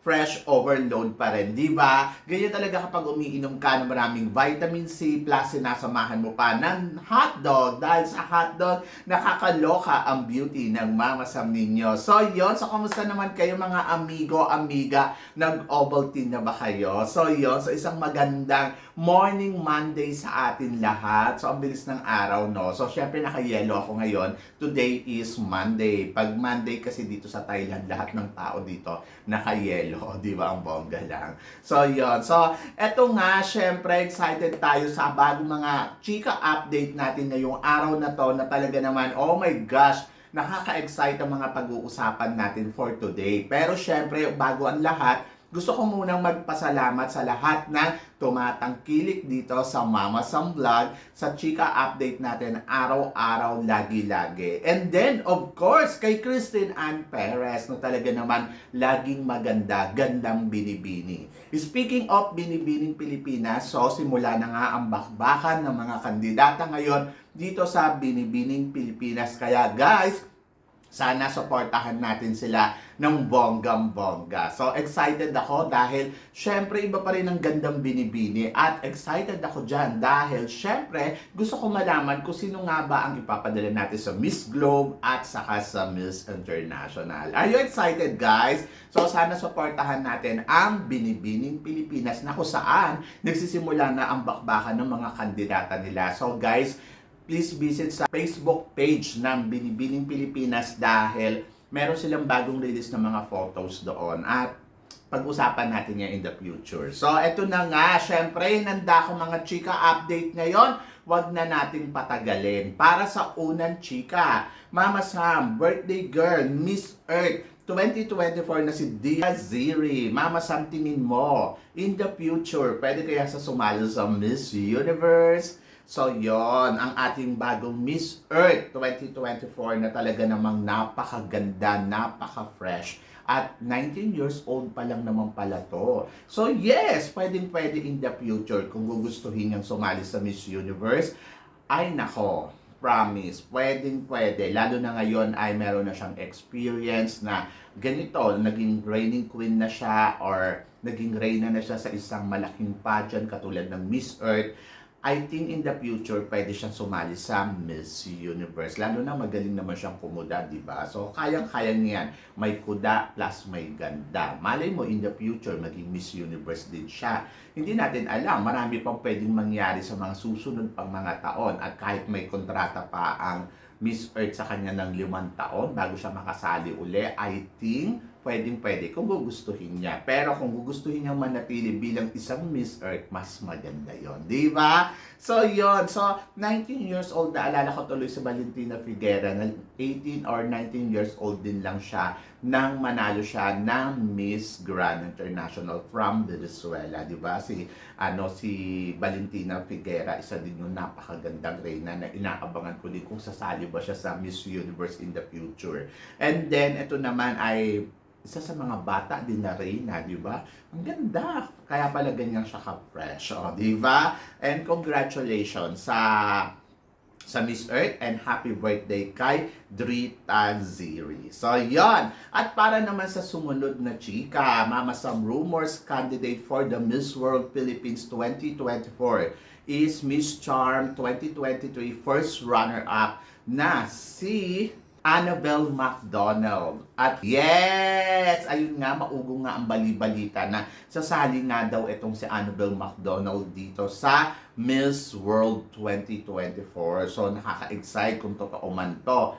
fresh overload pa rin, di ba? Ganyan talaga kapag umiinom ka ng maraming vitamin C plus sinasamahan mo pa ng hotdog dahil sa hotdog nakakaloka ang beauty ng Mama Sam ninyo. So yon so kamusta naman kayo mga amigo, amiga, nag-Ovaltine na ba kayo? So yon so isang magandang morning Monday sa atin lahat. So ang bilis ng araw, no? So syempre naka-yellow ako ngayon. Today is Monday. Pag Monday kasi dito sa Thailand, lahat ng tao dito naka-yellow. Di ba? Ang bongga lang. So, yon So, eto nga, syempre, excited tayo sa bagong mga chika update natin ngayong araw na to na talaga naman, oh my gosh, nakaka-excite ang mga pag-uusapan natin for today. Pero syempre, bago ang lahat, gusto ko munang magpasalamat sa lahat na tumatangkilik dito sa Mama Sam Vlog sa chika update natin araw-araw, lagi-lagi. And then, of course, kay Christine Ann Perez na talaga naman laging maganda, gandang binibini. Speaking of binibining Pilipinas, so simula na nga ang bakbakan ng mga kandidata ngayon dito sa Binibining Pilipinas. Kaya guys, sana supportahan natin sila ng bonggam-bongga. So, excited ako dahil syempre iba pa rin ang gandang binibini at excited ako dyan dahil syempre gusto ko malaman kung sino nga ba ang ipapadala natin sa Miss Globe at saka sa Miss International. Are you excited guys? So, sana supportahan natin ang Binibining Pilipinas na kung saan nagsisimula na ang bakbakan ng mga kandidata nila. So, guys, please visit sa Facebook page ng Binibining Pilipinas dahil meron silang bagong release ng mga photos doon at pag-usapan natin yan in the future. So, eto na nga, syempre, nanda ko mga chika update ngayon. Huwag na nating patagalin. Para sa unang chika, Mama Sam, birthday girl, Miss Earth, 2024 na si Dia Ziri. Mama Sam, tingin mo, in the future, pwede kaya sa sumali sa Miss Universe? So, yon ang ating bagong Miss Earth 2024 na talaga namang napakaganda, napaka-fresh. At 19 years old pa lang naman pala to. So, yes, pwedeng pwede in the future kung gugustuhin niyang sumali sa Miss Universe. Ay nako, promise, pwedeng pwede. Lalo na ngayon ay meron na siyang experience na ganito, naging reigning queen na siya or naging reyna na siya sa isang malaking pageant katulad ng Miss Earth. I think in the future, pwede siyang sumali sa Miss Universe. Lalo na magaling naman siyang kumuda, di ba? So, kayang-kaya niyan. May kuda plus may ganda. Malay mo, in the future, maging Miss Universe din siya. Hindi natin alam. Marami pang pwedeng mangyari sa mga susunod pang mga taon. At kahit may kontrata pa ang Miss Earth sa kanya ng limang taon bago siya makasali uli, I think pwedeng pwede kung gugustuhin niya. Pero kung gugustuhin niya manatili bilang isang Miss Earth, mas maganda yon di ba? So, yon So, 19 years old, naalala ko tuloy si Valentina Figuera na 18 or 19 years old din lang siya nang manalo siya ng Miss Grand International from Venezuela, di ba? Si, ano, si Valentina Figuera, isa din yung napakagandang reyna na inaabangan ko din kung sasali ba siya sa Miss Universe in the future. And then, ito naman ay isa sa mga bata din na Reyna, di ba? Ang ganda. Kaya pala ganyan siya ka-fresh, oh, di ba? And congratulations sa sa Miss Earth and happy birthday kay Drita Ziri. So, yon. At para naman sa sumunod na chika, Mama Sam Rumors candidate for the Miss World Philippines 2024 is Miss Charm 2023 first runner-up na si Annabelle McDonald. At yes, ayun nga, maugong nga ang balibalita na sasali nga daw itong si Annabelle McDonald dito sa Miss World 2024. So nakaka-excite kung totoo man to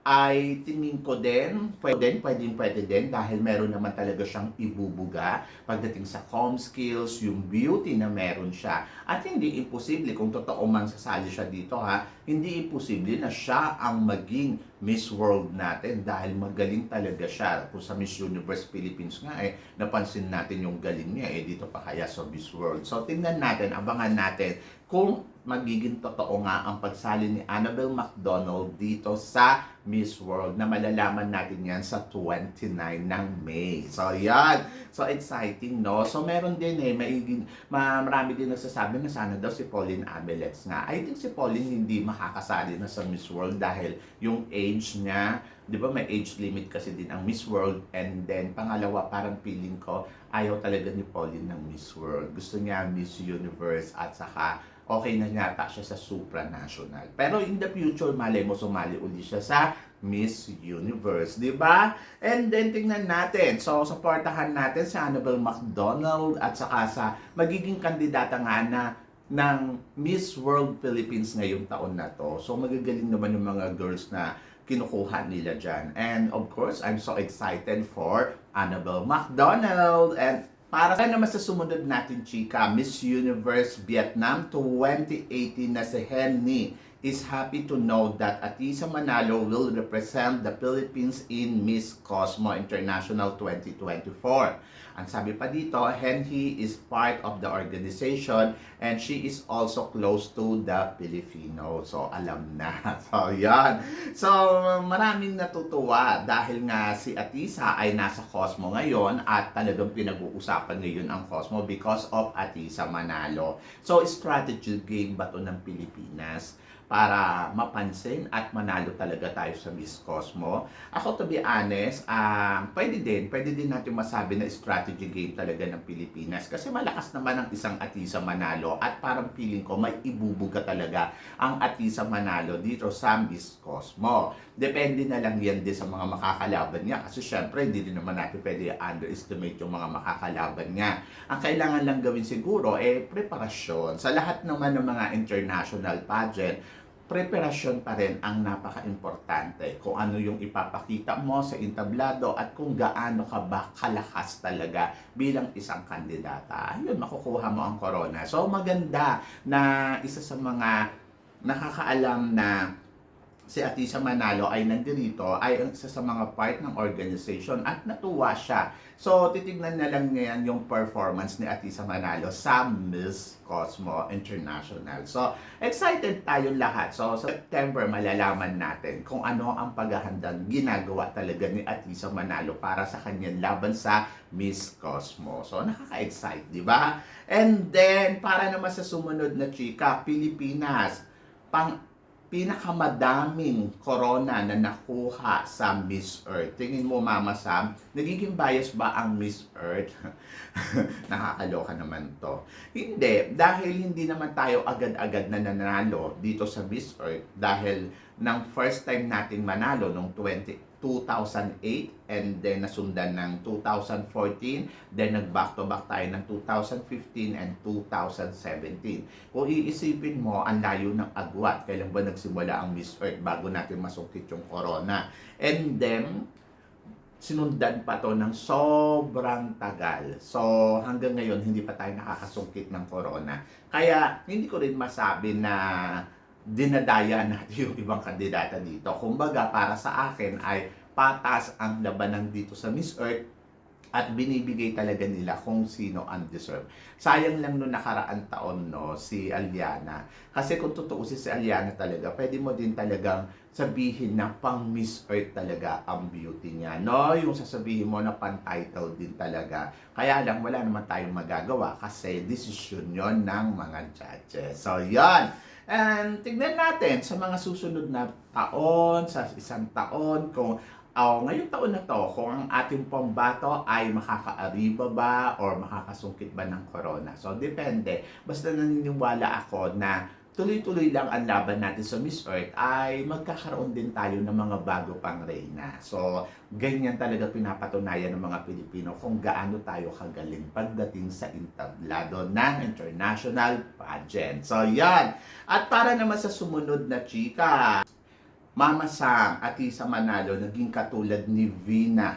ay tingin ko din, pwede din, pwedeng pwede din dahil meron naman talaga siyang ibubuga pagdating sa com skills, yung beauty na meron siya. At hindi imposible kung totoo man sasali siya dito ha, hindi imposible na siya ang maging Miss World natin dahil magaling talaga siya. Kung sa Miss Universe Philippines nga eh, napansin natin yung galing niya eh, dito pa kaya sa Miss World. So tingnan natin, abangan natin kung magiging totoo nga ang pagsali ni Annabelle McDonald dito sa Miss World na malalaman natin yan sa 29 ng May. So yan, so exciting no? So meron din eh, maiging, ma- marami din nagsasabi na sana daw si Pauline Abelets nga. I think si Pauline hindi makakasali na sa Miss World dahil yung age niya, di ba may age limit kasi din ang Miss World and then pangalawa parang feeling ko ayaw talaga ni Pauline ng Miss World. Gusto niya Miss Universe at saka okay na yata siya sa supranational. Pero in the future, malay mo sumali uli siya sa Miss Universe, di ba? And then tingnan natin. So, supportahan natin si Annabelle McDonald at saka sa magiging kandidata nga na ng Miss World Philippines ngayong taon na to. So, magagaling naman yung mga girls na kinukuha nila dyan. And of course, I'm so excited for Annabelle McDonald and para sa naman sa sumunod natin, chika, Miss Universe Vietnam 2018 na si Henny is happy to know that Atisa Manalo will represent the Philippines in Miss Cosmo International 2024. Ang sabi pa dito, Henny is part of the organization and she is also close to the Filipino. So, alam na. So, yan. So, maraming natutuwa dahil nga si Atisa ay nasa Cosmo ngayon at talagang pinag-uusapan ngayon ang Cosmo because of Atisa Manalo. So, strategy game ba to ng Pilipinas? Para mapansin at manalo talaga tayo sa Miss Cosmo. Ako to be honest, ah pwede din, pwede din natin masabi na strategy game talaga ng Pilipinas kasi malakas naman ang isang Atisa Manalo at parang feeling ko may ibubuga talaga ang Atisa Manalo dito sa Miss Cosmo. Depende na lang yan din sa mga makakalaban niya kasi syempre hindi din naman natin pwede underestimate yung mga makakalaban niya. Ang kailangan lang gawin siguro eh preparasyon. Sa lahat naman ng mga international pageant, preparasyon pa rin ang napaka-importante. Kung ano yung ipapakita mo sa entablado at kung gaano ka ba kalakas talaga bilang isang kandidata. Ayun, makukuha mo ang corona. So maganda na isa sa mga nakakaalam na si Atisa Manalo ay nandito ay isa sa mga part ng organization at natuwa siya. So, titignan na lang ngayon yung performance ni Atisa Manalo sa Miss Cosmo International. So, excited tayo lahat. So, September, malalaman natin kung ano ang paghahandang ginagawa talaga ni Atisa Manalo para sa kanyang laban sa Miss Cosmo. So, nakaka-excite, di ba? And then, para naman sa sumunod na chika, Pilipinas, pang pinakamadaming corona na nakuha sa Miss Earth. Tingin mo, Mama Sam, nagiging bias ba ang Miss Earth? Nakakaloka naman to. Hindi, dahil hindi naman tayo agad-agad na nanalo dito sa Miss Earth dahil ng first time nating manalo nung 20, 2008 and then nasundan ng 2014 then nag back to back tayo ng 2015 and 2017 kung iisipin mo ang layo ng agwat kailan ba nagsimula ang Miss Earth bago natin masungkit yung corona and then sinundan pa to ng sobrang tagal. So, hanggang ngayon, hindi pa tayo nakakasungkit ng corona. Kaya, hindi ko rin masabi na dinadaya natin yung ibang kandidata dito. Kumbaga, para sa akin ay patas ang labanan dito sa Miss Earth at binibigay talaga nila kung sino ang deserve. Sayang lang no nakaraan taon no si Aliana. Kasi kung totoo si, Aliana talaga, pwede mo din talagang sabihin na pang Miss Earth talaga ang beauty niya. No, yung sasabihin mo na pan-title din talaga. Kaya lang wala naman tayong magagawa kasi decision yon ng mga judges. So, yon. And tignan natin sa mga susunod na taon, sa isang taon, kung Oh, ngayong taon na to, kung ang ating pambato ay makakaariba ba or makakasungkit ba ng corona. So, depende. Basta naniniwala ako na tuloy-tuloy lang ang laban natin sa Miss Earth ay magkakaroon din tayo ng mga bago pang reyna. So, ganyan talaga pinapatunayan ng mga Pilipino kung gaano tayo kagaling pagdating sa entablado ng international pageant. So, yan. At para naman sa sumunod na chika, Mama Sam at Isa Manalo naging katulad ni Vina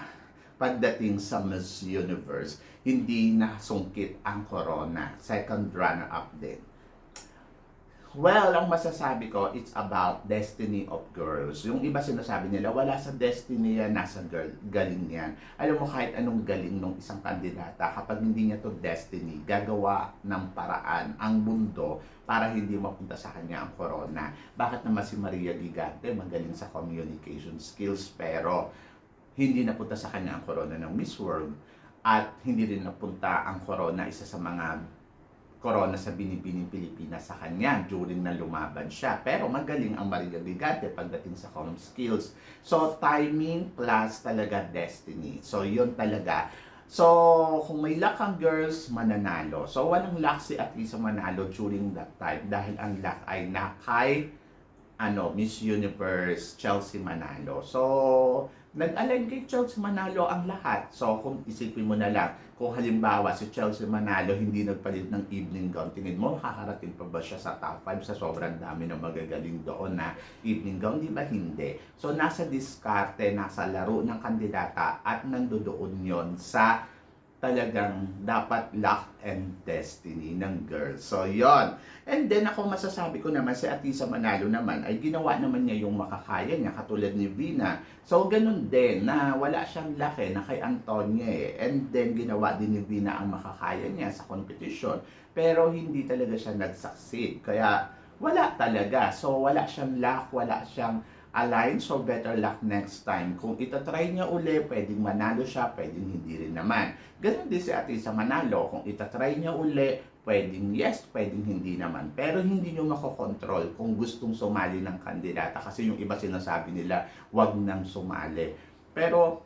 pagdating sa Miss Universe. Hindi nasungkit ang corona. Second runner-up din. Well, ang masasabi ko, it's about destiny of girls. Yung iba sinasabi nila, wala sa destiny yan, nasa girl, galing yan. Alam mo, kahit anong galing ng isang kandidata, kapag hindi niya to destiny, gagawa ng paraan ang mundo para hindi mapunta sa kanya ang corona. Bakit naman si Maria Gigante magaling sa communication skills, pero hindi napunta sa kanya ang corona ng Miss World at hindi rin napunta ang corona isa sa mga corona sa binibining Pilipinas sa kanya during na lumaban siya. Pero magaling ang Maria Gigante pagdating sa comm skills. So, timing plus talaga destiny. So, yun talaga. So, kung may luck ang girls, mananalo. So, walang luck si Atisa manalo during that time dahil ang luck ay na kay ano, Miss Universe Chelsea Manalo. So, nag-align kay Chelsea Manalo ang lahat. So, kung isipin mo na lang, kung halimbawa si Chelsea Manalo hindi nagpalit ng evening gown, tingin mo, kakarating pa ba siya sa top 5 sa sobrang dami ng magagaling doon na evening gown? Di ba hindi? So, nasa diskarte, nasa laro ng kandidata at nandoon yon sa talagang dapat luck and destiny ng girl. So, yon. And then, ako masasabi ko naman, si Atisa Manalo naman, ay ginawa naman niya yung makakaya niya, katulad ni Vina. So, ganun din, na wala siyang laki na kay Antonia eh. And then, ginawa din ni Vina ang makakaya niya sa competition. Pero, hindi talaga siya nag-succeed. Kaya, wala talaga. So, wala siyang luck, wala siyang align, so better luck next time. Kung itatry niya uli, pwedeng manalo siya, pwedeng hindi rin naman. Ganun din si ate sa manalo. Kung itatry niya uli, pwedeng yes, pwedeng hindi naman. Pero hindi niyo makokontrol kung gustong sumali ng kandidata. Kasi yung iba sinasabi nila, wag nang sumali. Pero,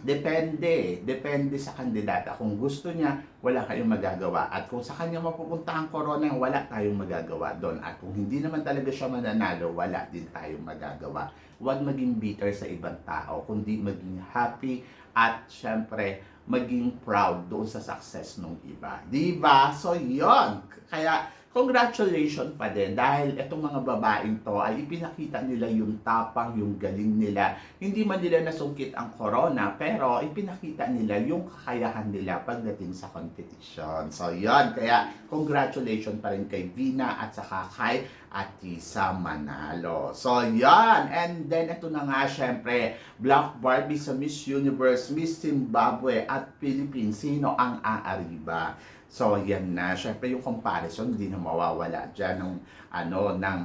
Depende, depende sa kandidata. Kung gusto niya, wala kayong magagawa. At kung sa kanya mapupunta ang corona, wala tayong magagawa doon. At kung hindi naman talaga siya mananalo, wala din tayong magagawa. Huwag maging bitter sa ibang tao, kundi maging happy at syempre maging proud doon sa success ng iba. Di ba? So, yon. Kaya, congratulations pa din dahil itong mga babaeng to ay ipinakita nila yung tapang, yung galing nila. Hindi man nila nasungkit ang corona, pero ipinakita nila yung kakayahan nila pagdating sa competition. So, yon. Kaya, congratulations pa rin kay Vina at saka kay Atisa Manalo. So, yan. And then, ito na nga, syempre, Black Barbie sa Miss Universe, Miss Zimbabwe at Philippines. Sino ang aariba? So, yan na. Syempre, yung comparison, hindi na mawawala dyan ng, ano, ng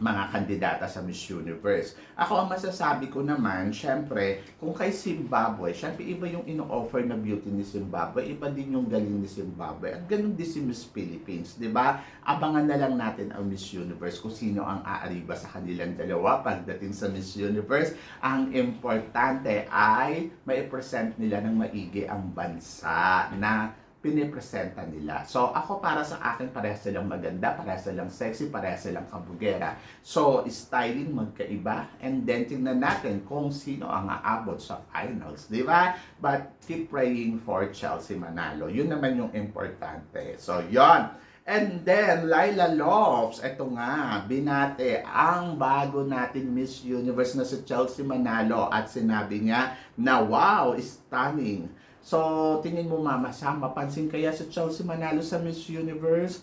mga kandidata sa Miss Universe. Ako ang masasabi ko naman, syempre, kung kay Zimbabwe, syempre iba yung ino-offer na beauty ni Zimbabwe, iba din yung galing ni Zimbabwe. At ganun din si Miss Philippines, di ba? Abangan na lang natin ang Miss Universe kung sino ang aariba sa kanilang dalawa pagdating sa Miss Universe. Ang importante ay mai-present nila ng maigi ang bansa na pinipresenta nila. So, ako para sa akin, parehas silang maganda, parehas silang sexy, parehas silang kabugera. So, styling magkaiba, and then tingnan natin kung sino ang aabot sa finals, di ba? But keep praying for Chelsea Manalo. Yun naman yung importante. So, yon. And then, Laila Lopes, eto nga, binate ang bago nating Miss Universe na si Chelsea Manalo at sinabi niya na wow, stunning. So, tingin mo mama, sa mapansin kaya sa Chelsea Manalo sa Miss Universe?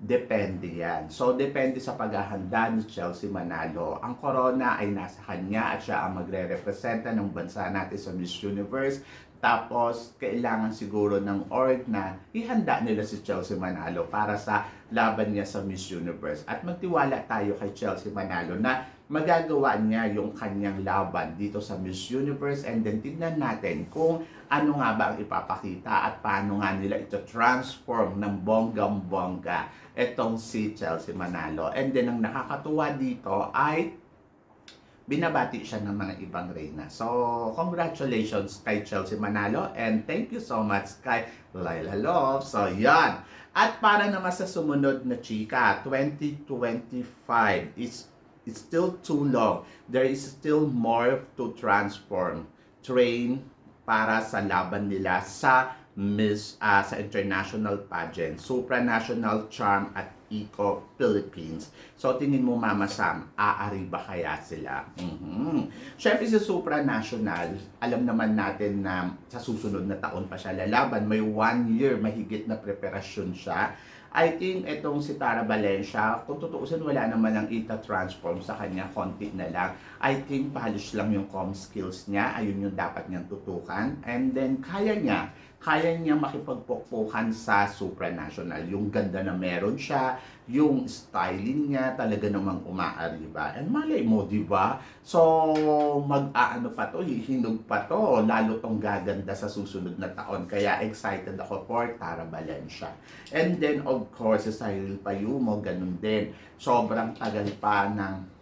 Depende yan. So, depende sa paghahanda ni Chelsea Manalo. Ang corona ay nasa kanya at siya ang magre-representa ng bansa natin sa Miss Universe. Tapos, kailangan siguro ng org na ihanda nila si Chelsea Manalo para sa laban niya sa Miss Universe. At magtiwala tayo kay Chelsea Manalo na magagawa niya yung kanyang laban dito sa Miss Universe and then tignan natin kung ano nga ba ang ipapakita at paano nga nila ito transform ng bonggang-bongga itong si Chelsea Manalo. And then ang nakakatuwa dito ay binabati siya ng mga ibang reyna. So, congratulations kay Chelsea Manalo and thank you so much kay Laila Love. So, yan. At para naman sa sumunod na chika, 2025 is it's still too long. There is still more to transform. Train para sa laban nila sa Miss ah, sa international pageant, supranational charm at Eco Philippines. So tingin mo Mama Sam, aari ba kaya sila? Mhm. Syempre sa supranational, alam naman natin na sa susunod na taon pa siya lalaban. May one year mahigit na preparasyon siya. I think itong si Tara Valencia, kung tutuusin wala naman ang ita-transform sa kanya, konti na lang. I think polish lang yung com skills niya, ayun yung dapat niyang tutukan. And then kaya niya, kaya niya makipagpukpukan sa supranational. Yung ganda na meron siya, yung styling niya talaga namang umaariba. And malay mo, di ba? So, mag-aano pa to, hihinog pa to, lalo tong gaganda sa susunod na taon. Kaya excited ako for Tara Valencia. And then, of course, si Cyril Payumo, ganun din. Sobrang tagal pa ng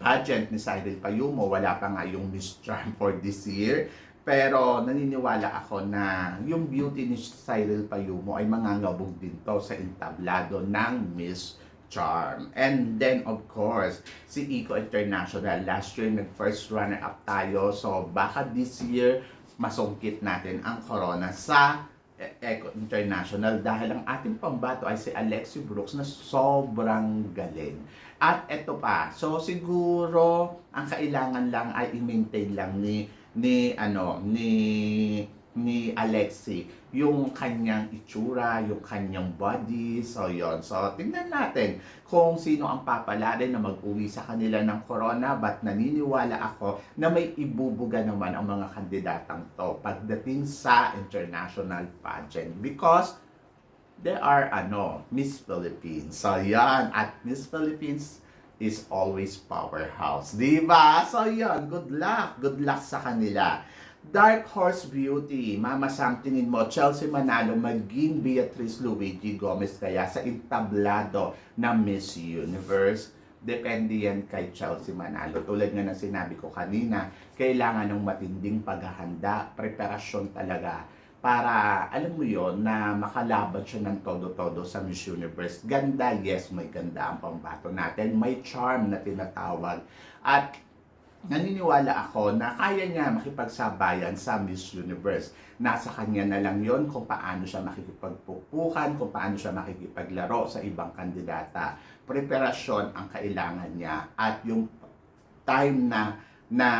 pageant ni Cyril Payumo. Wala pa nga yung Miss Charm for this year. Pero naniniwala ako na yung beauty ni Cyril Payumo ay mangangabog din to sa entablado ng Miss Charm. And then, of course, si Eco International. Last year, nag-first runner-up tayo. So, baka this year, masungkit natin ang corona sa Eco International dahil ang ating pambato ay si Alexi Brooks na sobrang galing. At eto pa, so siguro ang kailangan lang ay i-maintain lang ni ni ano ni ni Alexi yung kanyang itsura, yung kanyang body. So, yon So, tingnan natin kung sino ang papalarin na mag-uwi sa kanila ng corona. But naniniwala ako na may ibubuga naman ang mga kandidatang to pagdating sa international pageant. Because they are ano, Miss Philippines. So, yan. At Miss Philippines is always powerhouse. Di ba? So, yan. Good luck. Good luck sa kanila. Dark Horse Beauty, Mama Sam, tingin mo, Chelsea Manalo maging Beatrice Luigi Gomez kaya sa entablado na Miss Universe? Depende yan kay Chelsea Manalo. Tulad nga ng sinabi ko kanina, kailangan ng matinding paghahanda, preparasyon talaga para, alam mo yon na makalaban siya ng todo-todo sa Miss Universe. Ganda, yes, may ganda ang pambato natin. May charm na tinatawag. At naniniwala ako na kaya niya makipagsabayan sa Miss Universe. Nasa kanya na lang yon kung paano siya makikipagpupukan, kung paano siya makikipaglaro sa ibang kandidata. Preparasyon ang kailangan niya at yung time na na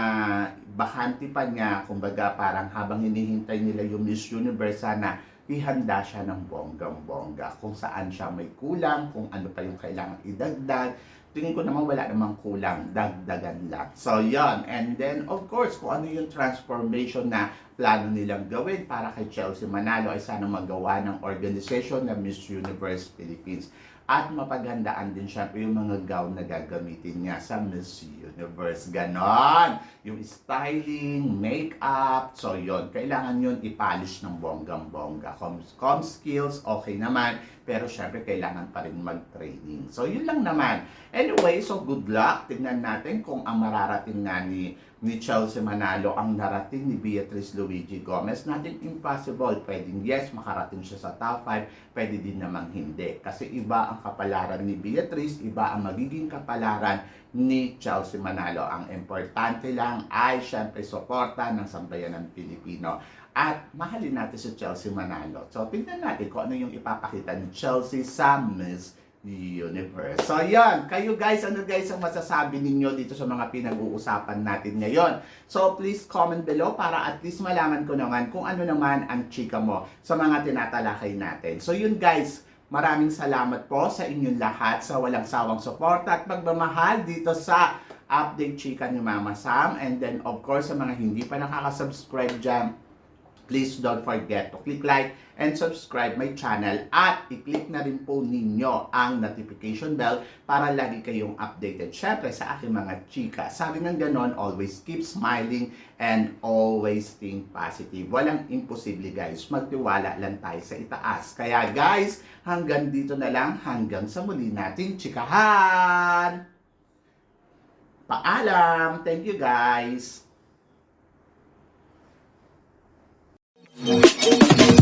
bakante pa niya, kumbaga parang habang hinihintay nila yung Miss Universe, sana ihanda siya ng bonggang-bongga kung saan siya may kulang, kung ano pa yung kailangan idagdag. Tingin ko naman wala namang kulang, dagdagan lang. So, yon And then, of course, kung ano yung transformation na plano nilang gawin para kay Chelsea Manalo ay sana magawa ng organization na Miss Universe Philippines. At mapaghandaan din syempre yung mga gown na gagamitin niya sa Miss Universe. Ganon! Yung styling, makeup, so yon Kailangan yun ipolish ng bonggang-bongga. Com, com skills, okay naman. Pero syempre, kailangan pa rin mag-training. So, yun lang naman. Anyway, so good luck. Tignan natin kung ang mararating nga ni, ni Chelsea Manalo ang narating ni Beatrice Luigi Gomez. Nothing impossible. Pwedeng yes, makarating siya sa top 5. Pwede din namang hindi. Kasi iba ang kapalaran ni Beatrice, iba ang magiging kapalaran ni Chelsea Manalo. Ang importante lang ay syempre suporta ng sambayanan Pilipino. At mahalin natin si Chelsea Manalo. So, tingnan natin kung ano yung ipapakita ni Chelsea sa Miss Universe. So, yan. Kayo guys, ano guys ang masasabi ninyo dito sa mga pinag-uusapan natin ngayon? So, please comment below para at least malaman ko naman kung ano naman ang chika mo sa mga tinatalakay natin. So, yun guys. Maraming salamat po sa inyong lahat sa walang sawang suporta at pagmamahal dito sa Update Chika ni Mama Sam. And then, of course, sa mga hindi pa nakaka-subscribe dyan, please don't forget to click like and subscribe my channel at i-click na rin po ninyo ang notification bell para lagi kayong updated. Syempre sa aking mga chika, sabi ng ganon, always keep smiling and always think positive. Walang imposible guys, magtiwala lang tayo sa itaas. Kaya guys, hanggang dito na lang, hanggang sa muli nating chikahan! Paalam! Thank you guys! Thank you.